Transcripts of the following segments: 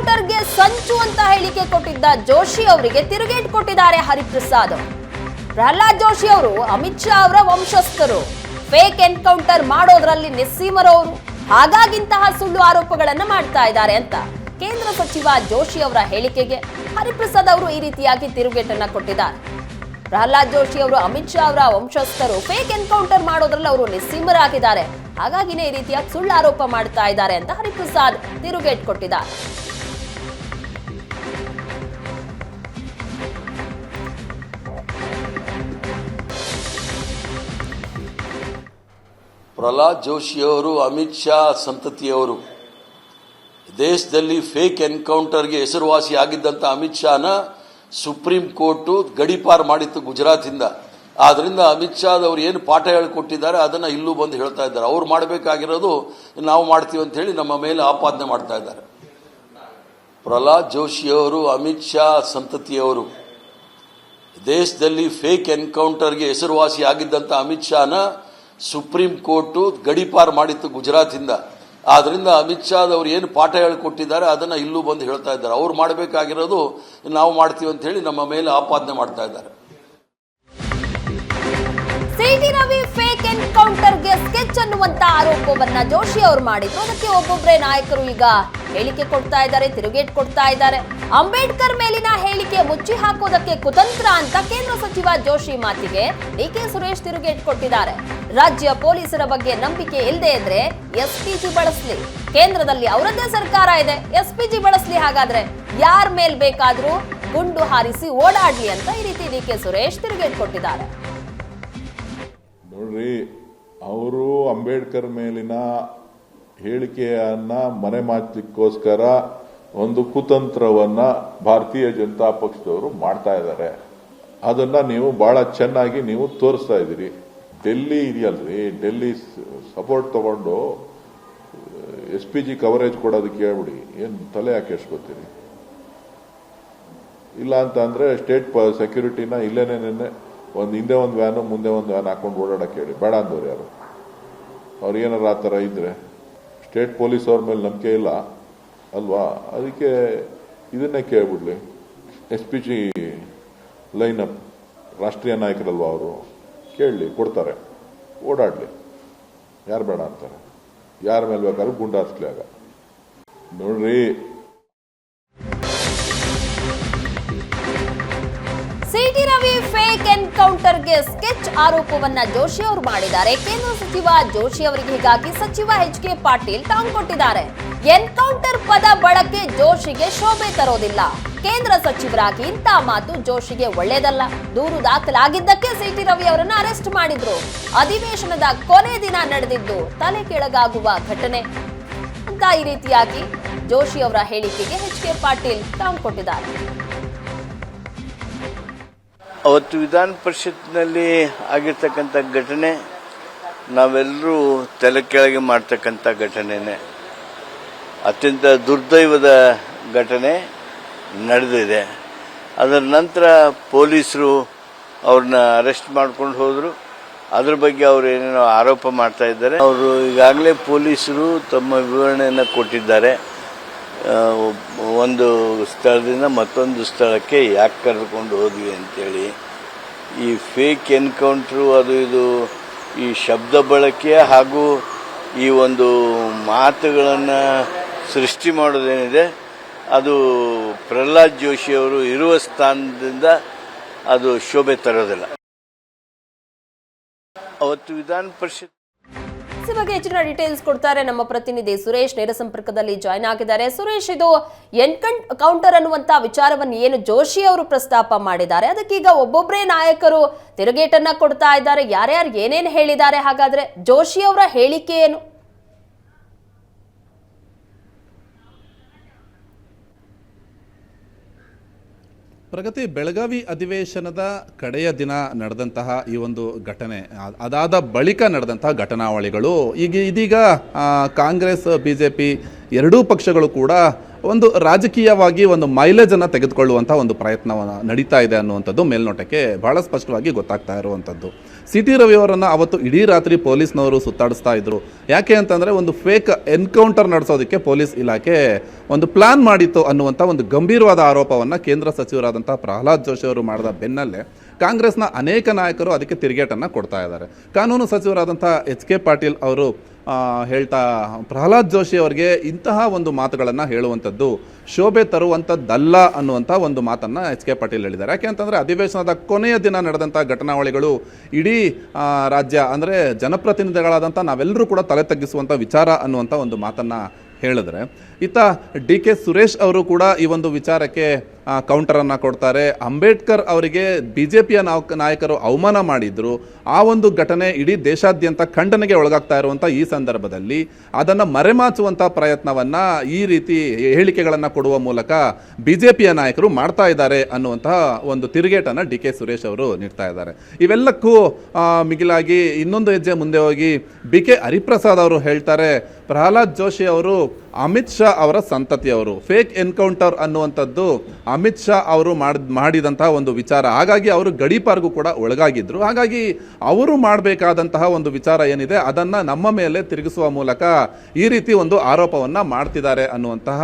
ಎನ್ಕೌಂಟರ್ಗೆ ಸಂಚು ಅಂತ ಹೇಳಿಕೆ ಕೊಟ್ಟಿದ್ದ ಜೋಶಿ ಅವರಿಗೆ ತಿರುಗೇಟ್ ಕೊಟ್ಟಿದ್ದಾರೆ ಹರಿಪ್ರಸಾದ್. ಪ್ರಹ್ಲಾದ್ ಜೋಶಿ ಅವರು, ಅಮಿತ್ ಶಾ ಅವರ ವಂಶಸ್ಥರು. ಫೇಕ್ ಎನ್ಕೌಂಟರ್ ಮಾಡೋದ್ರಲ್ಲಿ ನಿಸ್ಸೀಮರವರು. ಹಾಗಾಗಿಂತಹ ಸುಳ್ಳು ಆರೋಪಗಳನ್ನು ಮಾಡ್ತಾ ಇದ್ದಾರೆ ಅಂತ ಕೇಂದ್ರ ಸಚಿವ ಜೋಶಿ ಅವರ ಹೇಳಿಕೆಗೆ ಹರಿಪ್ರಸಾದ್ ಅವರು ಈ ರೀತಿಯಾಗಿ ತಿರುಗೇಟನ್ನ ಕೊಟ್ಟಿದ್ದಾರೆ. ಪ್ರಹ್ಲಾದ್ ಜೋಶಿ ಅವರು, ಅಮಿತ್ ಶಾ ಅವರ ವಂಶಸ್ಥರು ಫೇಕ್ ಎನ್ಕೌಂಟರ್ ಮಾಡೋದ್ರಲ್ಲಿ ಅವರು ನಿಸ್ಸೀಮರಾಗಿದ್ದಾರೆ. ಹಾಗಾಗಿನೇ ಈ ರೀತಿಯಾಗಿ ಸುಳ್ಳು ಆರೋಪ ಮಾಡ್ತಾ ಇದ್ದಾರೆ ಅಂತ ಹರಿಪ್ರಸಾದ್ ತಿರುಗೇಟ್ ಕೊಟ್ಟಿದ್ದಾರೆ. ಪ್ರಹ್ಲಾದ್ ಜೋಶಿಯವರು, ಅಮಿತ್ ಶಾ, ಸಂತತಿಯವರು. ದೇಶದಲ್ಲಿ ಫೇಕ್ ಎನ್ಕೌಂಟರ್ಗೆ ಹೆಸರುವಾಸಿ ಆಗಿದ್ದಂಥ ಅಮಿತ್ ಶಾನ ಸುಪ್ರೀಂ ಕೋರ್ಟು ಗಡಿಪಾರ್ ಮಾಡಿತ್ತು ಗುಜರಾತಿಂದ. ಆದ್ದರಿಂದ ಅಮಿತ್ ಶಾದವ್ರು ಏನು ಪಾಠ ಹೇಳಿಕೊಟ್ಟಿದ್ದಾರೆ, ಅದನ್ನು ಇಲ್ಲೂ ಬಂದು ಹೇಳ್ತಾ ಇದ್ದಾರೆ. ಅವ್ರು ಮಾಡಬೇಕಾಗಿರೋದು ನಾವು ಮಾಡ್ತೀವಿ ಅಂತ ಹೇಳಿ ನಮ್ಮ ಮೇಲೆ ಆಪಾದನೆ ಮಾಡ್ತಾ ಇದ್ದಾರೆ. ಪ್ರಹ್ಲಾದ್ ಜೋಶಿಯವರು, ಅಮಿತ್ ಶಾ, ಸಂತತಿಯವರು. ದೇಶದಲ್ಲಿ ಫೇಕ್ ಎನ್ಕೌಂಟರ್ಗೆ ಹೆಸರುವಾಸಿ ಆಗಿದ್ದಂಥ ಅಮಿತ್ ಶಾನ ಸುಪ್ರೀಂ ಕೋರ್ಟು ಗಡೀಪಾರು ಮಾಡಿತ್ತು ಗುಜರಾತಿಂದ. ಆದ್ರಿಂದ ಅಮಿತ್ ಶಾ ಅವರು ಏನು ಪಾಠ ಹೇಳಿಕೊಟ್ಟಿದ್ದಾರೆ, ಅದನ್ನ ಇಲ್ಲೂ ಬಂದು ಹೇಳ್ತಾ ಇದ್ದಾರೆ. ಅವ್ರು ಮಾಡಬೇಕಾಗಿರೋದು ನಾವು ಮಾಡ್ತೀವಿ ಅಂತ ಹೇಳಿ ನಮ್ಮ ಮೇಲೆ ಆಪಾದನೆ ಮಾಡ್ತಾ ಇದ್ದಾರೆ. ರವಿ ಫೇಕ್ ಎನ್ಕೌಂಟರ್ಗೆ ಸ್ಕೆಚ್ ಅನ್ನುವಂತ ಆರೋಪವನ್ನ ಜೋಶಿ ಅವರು ಮಾಡಿದ್ರು. ಅದಕ್ಕೆ ಒಬ್ಬೊಬ್ಬರೇ ನಾಯಕರು ಈಗ ಹೇಳಿಕೆ ಕೊಡ್ತಾ ಇದ್ದಾರೆ, ತಿರುಗೇಟ್ ಕೊಡ್ತಾ ಇದ್ದಾರೆ. ಅಂಬೇಡ್ಕರ್ ಮೇಲಿನ ಹೇಳಿಕೆ ಮುಚ್ಚಿ ಹಾಕೋದಕ್ಕೆ ಕುತಂತ್ರ ಅಂತ ಕೇಂದ್ರ ಸಚಿವ ಜೋಶಿ ಮಾತಿಗೆ ಡಿಕೆ ಸುರೇಶ್ ತಿರುಗೇಟ್ ಕೊಟ್ಟಿದ್ದಾರೆ. ರಾಜ್ಯ ಪೊಲೀಸರ ಬಗ್ಗೆ ನಂಬಿಕೆ ಇಲ್ಲದೆ ಇದ್ರೆ ಎಸ್ಪಿಜಿ ಬಳಸ್ಲಿ. ಕೇಂದ್ರದಲ್ಲಿ ಅವರದ್ದೇ ಸರ್ಕಾರ ಇದೆ ಎಸ್ಪಿಜಿ ಬಳಸ್ಲಿ ಹಾಗಾದ್ರೆ ಯಾರ ಮೇಲ್ ಬೇಕಾದ್ರೂ ಗುಂಡು ಹಾರಿಸಿ ಓಡಾಡ್ಲಿ ಅಂತ ಈ ರೀತಿ ಡಿ ಕೆ ಸುರೇಶ್ ತಿರುಗೇಟ್ ಕೊಟ್ಟಿದ್ದಾರೆ. ನೋಡ್ರಿ, ಅವರು ಅಂಬೇಡ್ಕರ್ ಮೇಲಿನ ಹೇಳಿಕೆಯನ್ನ ಮನೆ ಮಾಚಲಿಕ್ಕೋಸ್ಕರ ಒಂದು ಕುತಂತ್ರವನ್ನ ಭಾರತೀಯ ಜನತಾ ಪಕ್ಷದವರು ಮಾಡ್ತಾ ಇದ್ದಾರೆ. ಅದನ್ನ ನೀವು ಬಹಳ ಚೆನ್ನಾಗಿ ನೀವು ತೋರಿಸ್ತಾ ಇದ್ದೀರಿ. ಡೆಲ್ಲಿ ಇದೆಯಲ್ರಿ? ಡೆಲ್ಲಿ ಸಪೋರ್ಟ್ ತಗೊಂಡು ಎಸ್ ಪಿ ಜಿ ಕವರೇಜ್ ಕೊಡೋದಕ್ಕೆ ಹೇಳ್ಬಿಡಿ. ಏನು ತಲೆ ಯಾಕೆ ಎಷ್ಟ್ಕೊತೀರಿ ಇಲ್ಲ ಅಂತ ಸ್ಟೇಟ್ ಸೆಕ್ಯೂರಿಟಿನ ಇಲ್ಲೇನೆ ನಿನ್ನೆ ಒಂದು ಹಿಂದೆ ಒಂದು ವ್ಯಾನು ಮುಂದೆ ಒಂದು ವ್ಯಾನ್ ಹಾಕೊಂಡು ಓಡಾಡಕ್ಕೆ ಹೇಳಿ. ಬೇಡ ಅಂದವ್ರು ಯಾರು? ಅವ್ರು ಏನಾರ ಆ ಥರ ಇದ್ರೆ? ಸ್ಟೇಟ್ ಪೊಲೀಸ್ ಅವ್ರ ಮೇಲೆ ನಂಬಿಕೆ ಇಲ್ಲ, ಅಲ್ವಾ? ಅದಕ್ಕೆ ಇದನ್ನೇ ಕೇಳ್ಬಿಡ್ಲಿ. S P G line up ರಾಷ್ಟ್ರೀಯ ನಾಯಕರಲ್ವಾ ಅವರು? ಕೇಳಲಿ, ಕೊಡ್ತಾರೆ. ಓಡಾಡಲಿ. ಯಾರು ಬೇಡ ಅಂತಾರೆ. ಯಾರ ಮೇಲೆ ಬೇಕಾದ್ರೂ ಗುಂಡಾಸ್ಲಿ ಆಗ. ನೋಡ್ರಿ ಸಿಟಿ ರವಿ ಫೇಕ್ ಎನ್ಕೌಂಟರ್ಗೆ ಸ್ಕೆಚ್ ಆರೋಪವನ್ನ ಜೋಶಿ ಅವರು ಮಾಡಿದ್ದಾರೆ. ಕೇಂದ್ರ ಸಚಿವ ಜೋಶಿ ಅವರಿಗೆ ಹೀಗಾಗಿ ಸಚಿವ ಎಚ್ ಕೆ ಪಾಟೀಲ್ ಟಾಂಗ್ ಕೊಟ್ಟಿದ್ದಾರೆ. ಎನ್ಕೌಂಟರ್ ಪದ ಬಳಕೆ ಜೋಶಿಗೆ ಶೋಭೆ ತರೋದಿಲ್ಲ. ಕೇಂದ್ರ ಸಚಿವರಾಗಿ ಇಂಥ ಮಾತು ಜೋಶಿಗೆ ಒಳ್ಳೇದಲ್ಲ ದೂರು ದಾಖಲಾಗಿದ್ದಕ್ಕೆ ಸಿಟಿ ರವಿ ಅವರನ್ನು ಅರೆಸ್ಟ್ ಮಾಡಿದ್ರು. ಅಧಿವೇಶನದ ಕೊನೆ ದಿನ ನಡೆದಿದ್ದು ತಲೆ ಕೆಳಗಾಗುವ ಘಟನೆ. ಅಂತ ಈ ರೀತಿಯಾಗಿ ಜೋಶಿ ಅವರ ಹೇಳಿಕೆಗೆ ಎಚ್ ಕೆ ಪಾಟೀಲ್ ಟಾಂಗ್ ಕೊಟ್ಟಿದ್ದಾರೆ. ಅವತ್ತು ವಿಧಾನ ಪರಿಷತ್ನಲ್ಲಿ ಆಗಿರ್ತಕ್ಕಂಥ ಘಟನೆ, ನಾವೆಲ್ಲರೂ ತಲೆ ಕೆಳಗೆ ಮಾಡ್ತಕ್ಕಂಥ ಘಟನೆನೇ. ಅತ್ಯಂತ ದುರ್ದೈವದ ಘಟನೆ ನಡೆದಿದೆ. ಅದರ ನಂತರ ಪೊಲೀಸರು ಅವ್ರನ್ನ ಅರೆಸ್ಟ್ ಮಾಡ್ಕೊಂಡು ಹೋದರು. ಅದ್ರ ಬಗ್ಗೆ ಅವರು ಏನೇನೋ ಆರೋಪ ಮಾಡ್ತಾ ಇದ್ದಾರೆ. ಅವರು ಈಗಾಗಲೇ ಪೊಲೀಸರು ತಮ್ಮ ವಿವರಣೆಯನ್ನು ಕೊಟ್ಟಿದ್ದಾರೆ. ಒಂದು ಸ್ಥಳದಿಂದ ಮತ್ತೊಂದು ಸ್ಥಳಕ್ಕೆ ಯಾಕೆ ಕರೆದುಕೊಂಡು ಹೋದ್ವಿ ಅಂತೇಳಿ, ಈ ಫೇಕ್ ಎನ್ಕೌಂಟ್ರು ಅದು ಇದು, ಈ ಶಬ್ದ ಬಳಕೆ ಹಾಗೂ ಈ ಒಂದು ಮಾತುಗಳನ್ನು ಸೃಷ್ಟಿ ಮಾಡೋದೇನಿದೆ, ಅದು ಪ್ರಹ್ಲಾದ್ ಜೋಶಿ ಅವರು ಇರುವ ಸ್ಥಾನದಿಂದ ಅದು ಶೋಭೆ ತರೋದಿಲ್ಲ. ಅವತ್ತು ವಿಧಾನ ಪರಿಷತ್ ಈ ಬಗ್ಗೆ ಹೆಚ್ಚಿನ ಡೀಟೇಲ್ಸ್ ಕೊಡ್ತಾರೆ ನಮ್ಮ ಪ್ರತಿನಿಧಿ ಸುರೇಶ್. ನೇರ ಸಂಪರ್ಕದಲ್ಲಿ ಜಾಯ್ನ್ ಆಗಿದ್ದಾರೆ. ಸುರೇಶ್, ಇದು ಎನ್ಕಂಟ್ ಕೌಂಟರ್ ಅನ್ನುವಂತ ವಿಚಾರವನ್ನು ಏನು ಜೋಶಿ ಅವರು ಪ್ರಸ್ತಾಪ ಮಾಡಿದ್ದಾರೆ? ಅದಕ್ಕೀಗ ಒಬ್ಬೊಬ್ಬರೇ ನಾಯಕರು ತಿರುಗೇಟನ್ನ ಕೊಡ್ತಾ ಇದ್ದಾರೆ. ಯಾರ್ಯಾರು ಏನೇನು ಹೇಳಿದ್ದಾರೆ? ಹಾಗಾದ್ರೆ ಜೋಶಿ ಅವರ ಹೇಳಿಕೆ ಏನು? ಪ್ರಗತಿ ಬೆಳಗಾವಿ ಅಧಿವೇಶನದ ಕಡೆಯ ದಿನ ನಡೆದಂತಹ ಈ ಒಂದು ಘಟನೆ ಅದಾದ ಬಳಿಕ ನಡೆದಂತಹ ಘಟನಾವಳಿಗಳು, ಈಗ ಇದೀಗ ಕಾಂಗ್ರೆಸ್ ಬಿ ಜೆ ಪಿ ಎರಡೂ ಪಕ್ಷಗಳು ಕೂಡ ಒಂದು ರಾಜಕೀಯವಾಗಿ ಒಂದು ಮೈಲೇಜ್ ಅನ್ನ ತೆಗೆದುಕೊಳ್ಳುವಂತಹ ಒಂದು ಪ್ರಯತ್ನ ನಡೀತಾ ಇದೆ ಅನ್ನುವಂಥದ್ದು ಮೇಲ್ನೋಟಕ್ಕೆ ಬಹಳ ಸ್ಪಷ್ಟವಾಗಿ ಗೊತ್ತಾಗ್ತಾ ಇರುವಂಥದ್ದು. ಸಿ ಟಿ ರವಿ ಅವರನ್ನ ಅವತ್ತು ಇಡೀ ರಾತ್ರಿ ಪೊಲೀಸ್ನವರು ಸುತ್ತಾಡಿಸ್ತಾ ಇದ್ರು. ಯಾಕೆ ಅಂತಂದ್ರೆ ಒಂದು ಫೇಕ್ ಎನ್ಕೌಂಟರ್ ನಡೆಸೋದಕ್ಕೆ ಪೊಲೀಸ್ ಇಲಾಖೆ ಒಂದು ಪ್ಲಾನ್ ಮಾಡಿತ್ತು ಅನ್ನುವಂಥ ಒಂದು ಗಂಭೀರವಾದ ಆರೋಪವನ್ನ ಕೇಂದ್ರ ಸಚಿವರಾದಂಥ ಪ್ರಹ್ಲಾದ್ ಜೋಶಿ ಅವರು ಮಾಡಿದ ಬೆನ್ನಲ್ಲೇ ಕಾಂಗ್ರೆಸ್ನ ಅನೇಕ ನಾಯಕರು ಅದಕ್ಕೆ ತಿರುಗೇಟನ್ನು ಕೊಡ್ತಾ ಇದ್ದಾರೆ. ಕಾನೂನು ಸಚಿವರಾದಂಥ ಎಚ್ ಕೆ ಪಾಟೀಲ್ ಅವರು ಹೇಳ್ತಾ ಪ್ರಹ್ಲಾದ್ ಜೋಶಿ ಅವರಿಗೆ ಇಂತಹ ಒಂದು ಮಾತುಗಳನ್ನು ಹೇಳುವಂಥದ್ದು, ಶೋಭೆ ತರುವಂಥದ್ದಲ್ಲ ಅನ್ನುವಂಥ ಒಂದು ಮಾತನ್ನು ಎಚ್ ಕೆ ಪಾಟೀಲ್ ಹೇಳಿದ್ದಾರೆ. ಯಾಕೆ ಅಂತಂದರೆ ಅಧಿವೇಶನದ ಕೊನೆಯ ದಿನ ನಡೆದಂಥ ಘಟನಾವಳಿಗಳು ಇಡೀ ರಾಜ್ಯ, ಅಂದರೆ ಜನಪ್ರತಿನಿಧಿಗಳಾದಂಥ ನಾವೆಲ್ಲರೂ ಕೂಡ ತಲೆ ತಗ್ಗಿಸುವಂಥ ವಿಚಾರ ಅನ್ನುವಂಥ ಒಂದು ಮಾತನ್ನು ಹೇಳಿದ್ರೆ. ಇತ್ತ ಡಿ ಕೆ ಸುರೇಶ್ ಅವರು ಕೂಡ ಈ ಒಂದು ವಿಚಾರಕ್ಕೆ ಕೌಂಟರನ್ನು ಕೊಡ್ತಾರೆ. ಅಂಬೇಡ್ಕರ್ ಅವರಿಗೆ ಬಿ ಜೆ ಪಿಯ ನಾಯಕರು ಅವಮಾನ ಮಾಡಿದ್ರು. ಆ ಒಂದು ಘಟನೆ ಇಡೀ ದೇಶಾದ್ಯಂತ ಖಂಡನೆಗೆ ಒಳಗಾಗ್ತಾ ಇರುವಂಥ ಈ ಸಂದರ್ಭದಲ್ಲಿ. ಅದನ್ನು ಮರೆಮಾಚುವಂಥ ಪ್ರಯತ್ನವನ್ನು ಈ ರೀತಿ ಹೇಳಿಕೆಗಳನ್ನು ಕೊಡುವ ಮೂಲಕ ಬಿ ಜೆ ಪಿಯ ನಾಯಕರು ಮಾಡ್ತಾ ಇದ್ದಾರೆ ಅನ್ನುವಂತಹ ಒಂದು ತಿರುಗೇಟನ್ನು ಡಿ ಕೆ ಸುರೇಶ್ ಅವರು ನೀಡ್ತಾ ಇದ್ದಾರೆ. ಇವೆಲ್ಲಕ್ಕೂ ಮಿಗಿಲಾಗಿ ಇನ್ನೊಂದು ಹೆಜ್ಜೆ ಮುಂದೆ ಹೋಗಿ ಬಿ ಕೆ ಹರಿಪ್ರಸಾದ್ ಅವರು ಹೇಳ್ತಾರೆ, ಪ್ರಹ್ಲಾದ್ ಜೋಶಿ ಅವರು ಅಮಿತ್ ಶಾ ಅವರ ಸಂತತಿಯವರು. ಫೇಕ್ ಎನ್ಕೌಂಟರ್ ಅನ್ನುವಂಥದ್ದು ಅಮಿತ್ ಶಾ ಅವರು ಮಾಡ್, ಮಾಡಿದಂತಹ ಒಂದು ವಿಚಾರ. ಹಾಗಾಗಿ ಅವರು ಗಡೀಪಾರ್ಗೂ ಕೂಡ ಒಳಗಾಗಿದ್ರು. ಹಾಗಾಗಿ ಅವರು ಮಾಡಬೇಕಾದಂತಹ ಒಂದು ವಿಚಾರ ಏನಿದೆ, ಅದನ್ನ ನಮ್ಮ ಮೇಲೆ ತಿರುಗಿಸುವ ಮೂಲಕ ಈ ರೀತಿ ಒಂದು ಆರೋಪವನ್ನ ಮಾಡ್ತಿದ್ದಾರೆ ಅನ್ನುವಂತಹ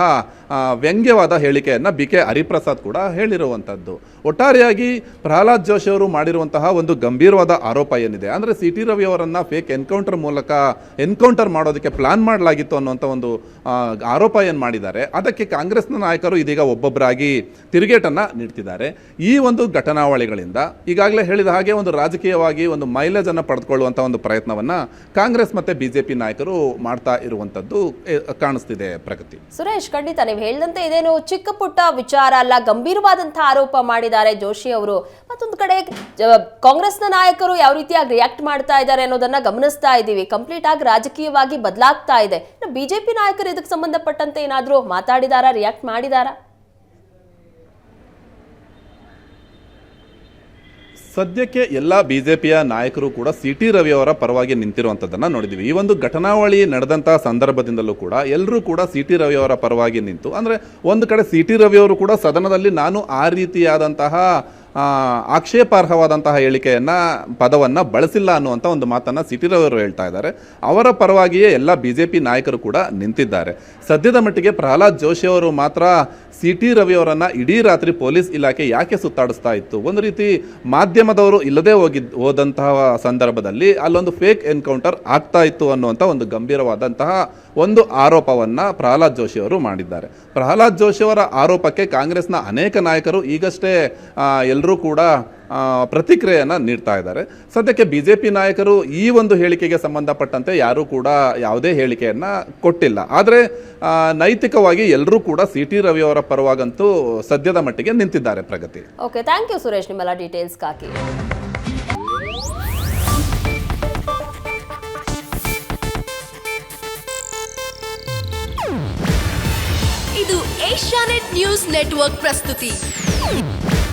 ವ್ಯಂಗ್ಯವಾದ ಹೇಳಿಕೆಯನ್ನು ಬಿ ಕೆ ಹರಿಪ್ರಸಾದ್ ಕೂಡ ಹೇಳಿರುವಂಥದ್ದು ಒಟ್ಟಾರೆಯಾಗಿ ಪ್ರಹ್ಲಾದ್ ಜೋಶಿ ಅವರು ಮಾಡಿರುವಂತಹ ಒಂದು ಗಂಭೀರವಾದ ಆರೋಪ ಏನಿದೆ? ಅಂದರೆ ಸಿ ಟಿ ರವಿ ಅವರನ್ನು ಫೇಕ್ ಎನ್ಕೌಂಟರ್ ಮೂಲಕ ಎನ್ಕೌಂಟರ್ ಮಾಡೋದಕ್ಕೆ ಪ್ಲಾನ್ ಮಾಡಲಾಗಿತ್ತು ಅನ್ನುವಂಥ ಒಂದು ಆರೋಪ ಏನು ಮಾಡಿದ್ದಾರೆ? ಅದಕ್ಕೆ ಕಾಂಗ್ರೆಸ್ನ ನಾಯಕರು ಇದೀಗ ಒಬ್ಬೊಬ್ಬರಾಗಿ ತಿರುಗೇಟನ್ನು ನೀಡ್ತಿದ್ದಾರೆ. ಈ ಒಂದು ಘಟನಾವಳಿಗಳಿಂದ ಈಗಾಗಲೇ ಹೇಳಿದ ಹಾಗೆ ಒಂದು ರಾಜಕೀಯವಾಗಿ ಒಂದು ಮೈಲೇಜ್ ಅನ್ನು ಪಡೆದುಕೊಳ್ಳುವಂಥ ಒಂದು ಪ್ರಯತ್ನವನ್ನ ಕಾಂಗ್ರೆಸ್ ಮತ್ತೆ ಬಿಜೆಪಿ ನಾಯಕರು ಮಾಡ್ತಾ ಇರುವಂಥದ್ದು ಕಾಣಿಸ್ತಿದೆ ಪ್ರಗತಿ. ಸುರೇಶ್, ಖಂಡಿತ ನೀವು ಹೇಳಿದಂತೆ ಇದೇನು ಚಿಕ್ಕ ಪುಟ್ಟ ವಿಚಾರ ಅಲ್ಲ, ಗಂಭೀರವಾದಂತಹ ಆರೋಪ ಮಾಡಿದ್ದಾರೆ ಜೋಶಿ ಅವರು. ಮತ್ತೊಂದು ಕಡೆ ಕಾಂಗ್ರೆಸ್ನ ನಾಯಕರು ಯಾವ ರೀತಿಯಾಗಿ ರಿಯಾಕ್ಟ್ ಮಾಡ್ತಾ ಇದ್ದಾರೆ ಅನ್ನೋದನ್ನ ಗಮನಿಸ್ತಾ ಇದ್ದೀವಿ. ಕಂಪ್ಲೀಟ್ ಆಗಿ ರಾಜಕೀಯವಾಗಿ ಬದಲಾಗ್ತಾ ಇದೆ. ಬಿಜೆಪಿ ನಾಯಕರು ಇದಕ್ಕೆ ಸಂಬಂಧಪಟ್ಟಂತೆ ಏನಾದರೂ ಮಾತಾಡಿದಾರಾ ರಿಯಾಕ್ಟ್ ಮಾಡಿದಾರಾ? ಸದ್ಯಕ್ಕೆ ಎಲ್ಲ ಬಿಜೆಪಿಯ ನಾಯಕರು ಕೂಡ ಸಿ ಟಿ ರವಿ ಅವರ ಪರವಾಗಿ ನಿಂತಿರುವಂಥದ್ದನ್ನು ನೋಡಿದ್ದೀವಿ ಈ ಒಂದು ಘಟನಾವಳಿ ನಡೆದಂತಹ ಸಂದರ್ಭದಿಂದಲೂ ಕೂಡ ಎಲ್ಲರೂ ಕೂಡ ಸಿ ಟಿ ರವಿ ಅವರ ಪರವಾಗಿ ನಿಂತು, ಅಂದರೆ ಒಂದು ಕಡೆ ಸಿ ಟಿ ರವಿ ಅವರು ಕೂಡ ಸದನದಲ್ಲಿ ನಾನು ಆ ರೀತಿಯಾದಂತಹ ಆಕ್ಷೇಪಾರ್ಹವಾದಂತಹ ಹೇಳಿಕೆಯನ್ನು, ಪದವನ್ನ ಬಳಸಿಲ್ಲ ಅನ್ನುವಂಥ ಒಂದು ಮಾತನ್ನ ಸಿ ಟಿ ರವಿ ಅವರು ಹೇಳ್ತಾ ಇದ್ದಾರೆ. ಅವರ ಪರವಾಗಿಯೇ ಎಲ್ಲ ಬಿಜೆಪಿ ನಾಯಕರು ಕೂಡ ನಿಂತಿದ್ದಾರೆ. ಸದ್ಯದ ಮಟ್ಟಿಗೆ ಪ್ರಹ್ಲಾದ್ ಜೋಶಿ ಅವರು ಮಾತ್ರ ಸಿ ಟಿ ರವಿಯವರನ್ನು ಇಡೀ ರಾತ್ರಿ ಪೊಲೀಸ್ ಇಲಾಖೆ ಯಾಕೆ ಸುತ್ತಾಡಿಸ್ತಾ ಇತ್ತು? ಒಂದು ರೀತಿ ಮಾಧ್ಯಮದವರು ಇಲ್ಲದೆ ಹೋಗಿದ್ ಹೋದಂತಹ ಸಂದರ್ಭದಲ್ಲಿ ಅಲ್ಲೊಂದು ಫೇಕ್ ಎನ್ಕೌಂಟರ್ ಆಗ್ತಾ ಇತ್ತು ಅನ್ನುವಂಥ ಒಂದು ಗಂಭೀರವಾದಂತಹ ಒಂದು ಆರೋಪವನ್ನ ಪ್ರಹ್ಲಾದ್ ಜೋಶಿ ಅವರು ಮಾಡಿದ್ದಾರೆ. ಪ್ರಹ್ಲಾದ್ ಜೋಶಿ ಅವರ ಆರೋಪಕ್ಕೆ ಕಾಂಗ್ರೆಸ್ನ ಅನೇಕ ನಾಯಕರು ಈಗಷ್ಟೇ ಎಲ್ಲರೂ ಕೂಡ ಪ್ರತಿಕ್ರಿಯೆಯನ್ನು ನೀಡ್ತಾ ಇದ್ದಾರೆ. ಸದ್ಯಕ್ಕೆ ಬಿ ಜೆ ಪಿ ನಾಯಕರು ಈ ಒಂದು ಹೇಳಿಕೆಗೆ ಸಂಬಂಧಪಟ್ಟಂತೆ ಯಾರೂ ಕೂಡ ಯಾವುದೇ ಹೇಳಿಕೆಯನ್ನು ಕೊಟ್ಟಿಲ್ಲ. ಆದರೆ ನೈತಿಕವಾಗಿ ಎಲ್ಲರೂ ಕೂಡ ಸಿ ಟಿ ರವಿ ಅವರ ಪರವಾಗಂತೂ ಸದ್ಯದ ಮಟ್ಟಿಗೆ ನಿಂತಿದ್ದಾರೆ Pragati. Okay thank you Suresh ನಿಮ್ಮೆಲ್ಲ ಡೀಟೇಲ್ಸ್ಗಾಗಿ ಇದು ಏಷ್ಯಾನೆಟ್ ನ್ಯೂಸ್ ನೆಟ್ವರ್ಕ್ ಪ್ರಸ್ತುತಿ.